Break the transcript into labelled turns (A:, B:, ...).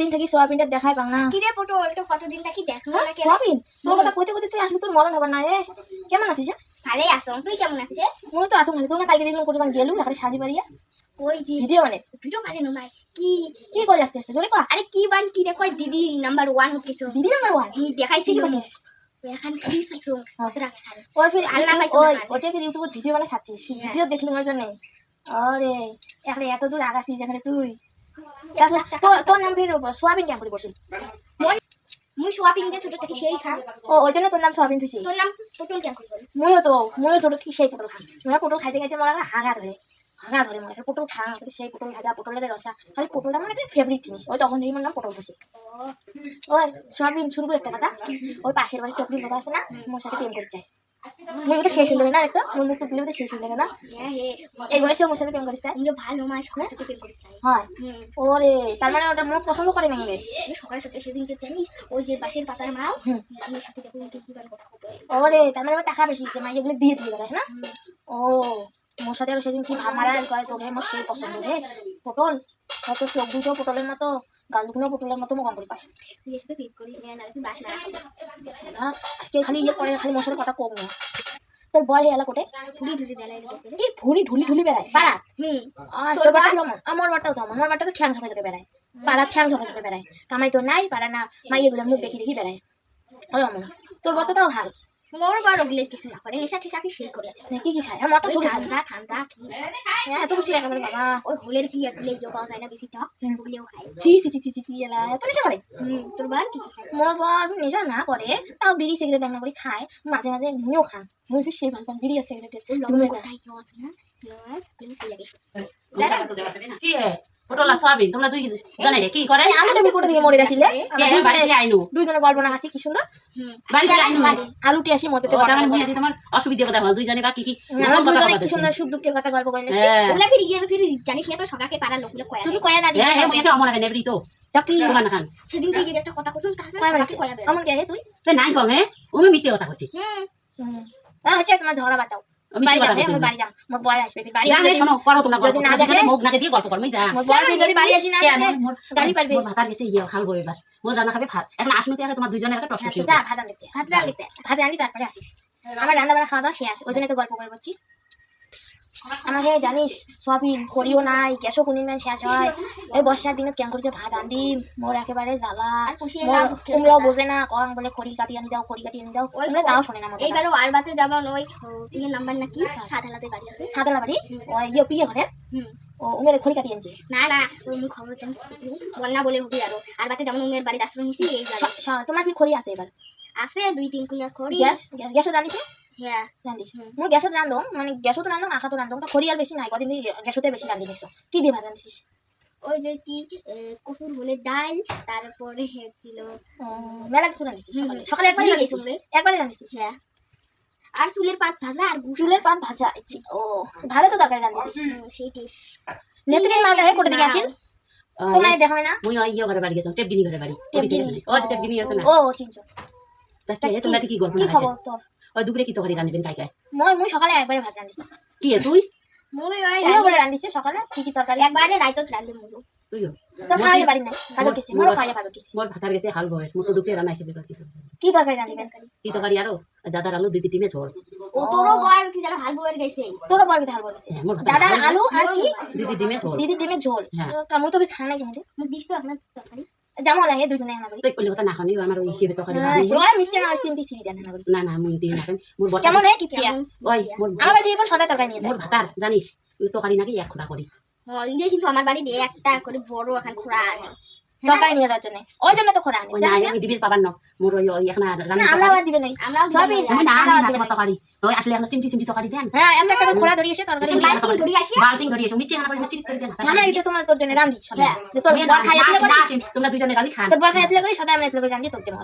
A: দিন থেকে সোয়াবিনটা দেখাই পাং না
B: কিরে পটল তো কতদিন থাকি দেখো
A: হ্যাঁ,
B: না কেন
A: সোয়াবিন? তোর কথা কইতে কইতে তুই আসবি তোর মরণ হবে না এ। কেমন আছিস?
B: ভালোই আছো তুই কেমন আছিস?
A: মুই তো আসুন তুই না কালকে দেখলাম কোটি গেলু এখানে সাজি বাড়িয়া
B: ওই যে
A: ভিডিও মানে
B: ভিডিও পারে না ভাই কি?
A: কি করে আসতে আসতে জোরে কর।
B: আরে কি বান কি রে কই দিদি নাম্বার ওয়ান হতেছো
A: দিদি নাম্বার ওয়ান
B: এই দেখাইছি
A: কি বলিস?
B: এখান প্লিজ পাইছো।
A: হ্যাঁ।
B: তোরা এখান
A: ওই ফির
B: আল্লাহ পাইছে
A: ওটা ফির ইউটিউবে ভিডিও ছাড়ছিস
B: হ্যাঁ।
A: ভিডিও দেখলুম ওই জন্য? আরে এখানে এত দূর আগাছিস এখানে তুই। তোর- নাম ফির সোয়াবিন কেমন করে বসিল
B: মুই শপিং যে ছোট থেকে সেই খান
A: ও ওই জন্য তোর নাম সোয়াবিন তুই
B: তোর নাম পটল কেন করি বল?
A: তো ময়ও ছোট থেকে সেই পটল খান তোমরা পটল খাইতে খাইতে মনে হয় হাগা ধরে। হাগা ধরে মনে পটল খা সেই পটল ভাজা পটলের রসা। খালি পটলটা আমার একটা ফেভারিট জিনিস। ওই তখন থেকে নাম পটল বসে ওই সোয়াবিন শুনব একটা কথা? ওই পাশের বাড়ির টকরি বাবা আছে না মোর সাথে প্রেম করতে চাই মুই তো সেই না একটু মুই মুখ টুকলি সেই সুন্দর না?
B: হ্যাঁ হে
A: এই বয়সে মোর সাথে প্রেম চাই
B: আমি ভালো মাস সকাল সাথে প্রেম করতে চাই
A: হয় ওরে তার মানে ওটা মুখ পছন্দ করে
B: সাথে সেদিনকে জানিস ওই যে বাসের পাতার মাও
A: হুম।
B: আমি সাথে দেখুন কি কি কথা
A: ওরে তার মানে আমার টাকা বেশি দিচ্ছে মাই এগুলো দিয়ে দিয়ে বেড়ায় না? ও মোর সাথে আরও সেদিন কি ভামারা করে তোকে মোর সেই পছন্দ রে পটল? হয়তো চোখ দুটো পটলের মতো গাল দুটো পটলের মতো করে
B: না। না
A: আজকে খালি ইয়ে করে খালি সাথে কথা কম না। তোর বয় এলা কোটে
B: পুরি ধুরি বেলায়
A: এই ভুড়ি ঢুলি ঢুলি বেড়ায় পাড়া।
B: হুম।
A: আর তোর বাটা আমার বাটাও তো আমার বাটা তো ঠ্যাং ঝকে ঝকে বেড়ায়। পাড়া ঠ্যাং ঝকে ঝকে বেড়ায়। কামাই তো নাই পাড়া না। মাই এগুলো মুখ দেখি দেখি বেড়ায়। ওই অমন। তোর বাটা তাও ভালো।
B: মোর বড় ওগুলো কিছু না করে নেশা ঠেসা কি সেই করে?
A: মানে কি কি খায়? আর মটর
B: ঠান্ডা ঠান্ডা
A: হ্যাঁ, এত খুশি একেবারে বাবা।
B: ওই হোলের কি আর ইয়ে পাওয়া যায় না বেশি টক। খায়।
A: সি এলা এত নেশা করে?
B: হুম তোর বার কি খায়?
A: মোর বার নেশা না করে তাও বিড়ি সিগারেট রান্না করে খায়। মাঝে মাঝে মুইও খান। মুই সেই ভালো পান বিড়ি আর সিগারেটের
B: লবণ কোথায় কেউ আছে না? লবণ প্রেম কি লাগে
C: কি হে পটলা সোয়াবিন তোমরা দুই জানে কি করে
A: আমি তো বিপদে থেকে মরে আসিলে
C: কে বাড়ি আইনু
A: দুইজনে গল্প না হাসি কি সুন্দর
C: বাড়ি আইনু
A: আলুটি আসি মতে
C: ও তার বুঝেছি তোমার অসুবিধা কথা হল দুইজনে বা কি কি
A: আমরা
C: গোপন
A: কি সুন্দর সুখ দুঃখের কথা গল্প করে নিচ্ছি
B: ওগুলা গিয়ে ফির জানিস না তো সকাকে পাড়া লোকগুলো কয়া
A: তুমি কয়া না দিস
C: হ্যাঁ মুখে অমন নেবরি তো
A: তাকি
C: তোমার খান
B: সেদিন থেকে একটা কথা কাকে
A: কয়া
B: কাকে কয়া বেড়া
A: আমন কে তুই
C: নাই কমে উমি মিথ্যে কথা
B: হুম
A: হচ্ছে তোমার ঝগড়া বাতাও
C: রান্না খাবে ভাত। এখন তোমার দুজনের একটা
A: আচ্ছা, ভাত
B: ভাত
A: তারপরে আসিস। আমার রান্না বান্না খাওয়া দাওয়া শেষ। ওই জন্য তো গল্প করে বলছি। আমাকে জানিস সবই করিও নাই গ্যাসও কোনদিন মান শেষ হয়। এই বর্ষার দিনে কেন করেছে? ভাত আনদি মোর একেবারে জ্বালা। তোমরাও বোঝে না কখন বলে খড়ি কাটি আনি দাও খড়ি কাটি আনি দাও। তোমরা তাও শোনে না।
B: এইবারও আর বাতে যাবার ওই ইয়ে নাম্বার নাকি? সাদালাতে বাড়ি আছে।
A: সাদালা বাড়ি? ওই ইয়ে পিয়ে
B: হুম।
A: ও উমের খড়ি কাটি আনছে।
B: না না ওই খবর জানিস বন্যা বলে হবি আরও। আর বাতে যেমন উমের বাড়ি আশ্রয় নিছি এই
A: তোমার কি খড়ি আছে এবার?
B: আছে দুই তিন কুড়িয়া খড়ি।
A: গ্যাস গ্যাস- গ্যাসও রাঁধিস
B: হ্যাঁ
A: রাঁধিস মই গ্যাসত রান্ধম মানে গ্যাসত রান্ধম আখাতো রান্ধম তা খড়ি বেশি নাই কদিন গ্যাসতে বেশি রান্ধি দেখছ কি দিয়ে ভাত
B: ওই যে কি কসুর হলে ডাল তারপরে ছিল
A: মেলা কিছু রাঁধিস সকালে। সকালে একবারই রাঁধিস একবারই
B: হ্যাঁ আর চুলের পাত ভাজা আর
A: চুলের পান ভাজা। ও ভালো তো তরকারি রাঁধিস
B: সেই টেস্ট
A: নেত্রীর মালটা হে করে দিকে আসিল তোমায় দেখা হয় না?
C: মুই ওই ইয়ে ঘরে বাড়ি গেছো টেপগিনি ঘরে বাড়ি
A: টেপগিনি।
C: ও টেপগিনি আছে না।
A: ও চিনছো
C: তা
A: তা
C: কি- তোমরা কি গল্প
A: কি খবর তোর
C: ওই দুপুরে কি তরকারি রাঁধবেন কাই
A: মই মই সকালে একবারে ভাত রাঁধিস
C: কি তুই?
B: মই ওই
A: বলে সকালে কি কি তরকারি
B: একবারে রাইতত রান্ধে মুলো
C: তুইও?
A: তোর খাওয়াই বাড়ি নাই কাজও কিছু মোর খাওয়াই কাজও কিছু
C: মোর ভাতার গেছে হাল বয়স মোর তো দুপুরে রান্না খেবে কি?
A: কি তরকারি রাঁধিবেন
C: কি তরকারি আরও আর দাদার আলু দিদি টিমে ঝোল।
B: ও তোরও বর কি যেন হাল গেছে।
A: তোরও দাদার আলু আর কি?
C: দিদি ডিমে ঝোল।
A: দিদি ডিমের ঝোল।
C: হ্যাঁ।
A: কামু তো খায় না কিন্তু।
B: মুখ দিস তো আপনার তরকারি
A: লাগে দুজনে আনা করি
C: তুই কইলে কথা না খানি আমার ওই হিসেবে তো।
A: ওই মিষ্টি না দেন না করি
C: না না মুই দিয়ে না মোর বটা
A: কেমন
B: হে
C: ওই মোর
A: আমার বাড়ি জীবন সদা তরকারি নিয়ে যায়
C: মোর ভাতার জানিস তুই তো করি নাকি এক খোড়া করি
B: হ্যাঁ কিন্তু আমার বাড়ি দিয়ে একটা করে বড় এখন খোড়া আনে।
A: তরকারি নিয়ে যাওয়ার জন্য। ওই জন্য তো খোরা আনি
C: ওই দিবির পাবার ন? মোর ওই ওই এখন রান্না
A: আমরা আবার দিবে নাই
B: আমরা
A: সবই
C: না
A: আমরা
C: আমি
A: দিবে
C: না তরকারি ওই আসলে আমরা চিমটি চিমটি তরকারি দেন
A: হ্যাঁ একটা খোরা ধরি এসে তরকারি নিয়ে
B: বালতি ধরি আসি
C: বালতিং ধরি এসে নিচে করে দেন
A: এটা তোমার তোর জন্য রান্ধি
B: হ্যাঁ।
A: তোর
C: বড়
A: খাইয়া দিলে
C: তোমরা দুজনে গালি খান।
A: তোর বড় খাইয়া দিলে করে সদাই আমরা এতলে করে রান্ধি তোর দেবো